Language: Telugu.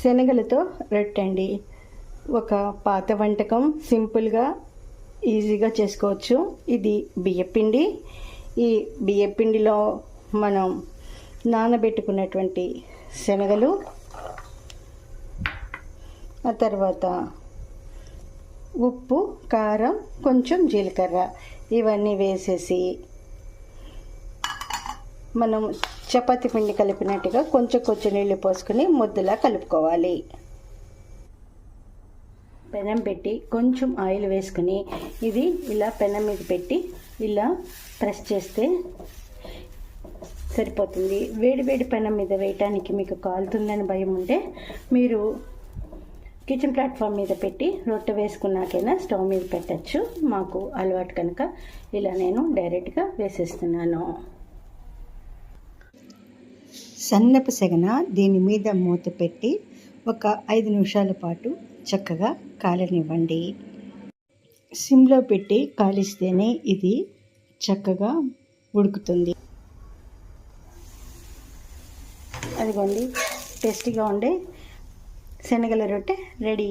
శనగలతో రొట్టండి. ఒక పాత వంటకం సింపుల్గా ఈజీగా చేసుకోవచ్చు. ఇది బియ్యపిండి. ఈ బియ్యపిండిలో మనం నానబెట్టుకున్నటువంటి శనగలు ఆ తర్వాత ఉప్పు కారం కొంచెం జీలకర్ర. ఇవన్నీ వేసేసి మనం చపాతి పిండి కలిపినట్టుగా కొంచెం కొంచెం నీళ్ళు పోసుకొని ముద్దలా కలుపుకోవాలి. పెనం పెట్టి కొంచెం ఆయిల్ వేసుకుని ఇది ఇలా పెనం మీద పెట్టి ఇలా ప్రెస్ చేస్తే సరిపోతుంది. వేడి వేడి పెనం మీద వేయటానికి మీకు కాలుతుందని భయం ఉంటే మీరు కిచెన్ ప్లాట్ఫామ్ మీద పెట్టి రొట్టె వేసుకున్నాకైనా స్టవ్ మీద పెట్టచ్చు. మాకు అలవాటు కనుక ఇలా నేను డైరెక్ట్గా వేసేస్తున్నాను. సన్నపు సెగన దీని మీద మూత పెట్టి ఒక ఐదు నిమిషాల పాటు చక్కగా కాలనివ్వండి. సిమ్లో పెట్టి కాలిస్తేనే ఇది చక్కగా ఉడుకుతుంది. అదిగోండి టేస్టీగా ఉండే శనగల రొట్టె రెడీ.